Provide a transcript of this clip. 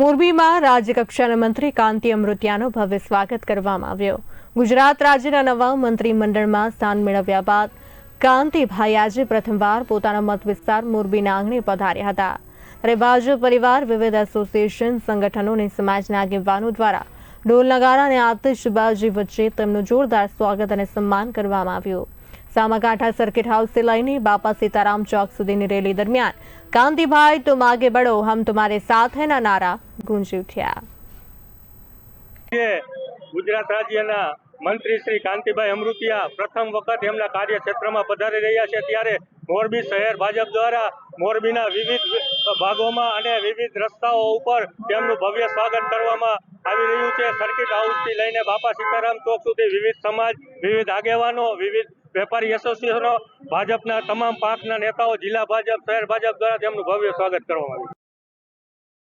મોરબીમાં રાજ્યકક્ષાના મંત્રી કાંતિ અમૃતિયાનું ભવ્ય સ્વાગત કરવામાં આવ્યો. ગુજરાત રાજ્યના નવા મંત્રીમંડળમાં સ્થાન મેળવ્યા બાદ કાંતિભાઈ આજે પ્રથમવાર પોતાના મત વિસ્તાર મોરબીના આંગણે પધાર્યા હતા. ત્યારે ભાજપ પરિવાર, વિવિધ એસોસિએશન, સંગઠનો અને સમાજના આગેવાનો દ્વારા ઢોલ નગારા અને આતિશબાજી વચ્ચે તેમનું જોરદાર સ્વાગત અને સન્માન કરવામાં આવ્યું. સામાકાંઠા સર્કિટ હાઉસથી લઈને બાપા સીતારામ ચોક સુધીની રેલી દરમિયાન, કાંતિભાઈ તુમ આગે બઢો હમ તમારે સાથ ના નારા ગુંજી ઉઠ્યા. ગુજરાત રાજ્યના મંત્રી શ્રી કાંતિભાઈ અમૃતિયા પ્રથમ વખત એમના કાર્યક્ષેત્રમાં પધારી રહ્યા છે, ત્યારે મોરબી શહેર ભાજપ દ્વારા મોરબીના વિવિધ ભાગોમાં અને વિવિધ રસ્તાઓ ઉપર તેમનું ભવ્ય સ્વાગત કરવામાં આવી રહ્યું છે. સર્કિટ હાઉસથી લઈને બાપા સીતારામ ચોક સુધી વિવિધ સમાજ, વિવિધ આગેવાનો, વિવિધ વેપારી એસોસિએશનો, ભાજપના તમામ પાંખના નેતાઓ, જિલ્લા ભાજપ, શહેર ભાજપ દ્વારા તેમનું ભવ્ય સ્વાગત કરવામાં આવ્યું.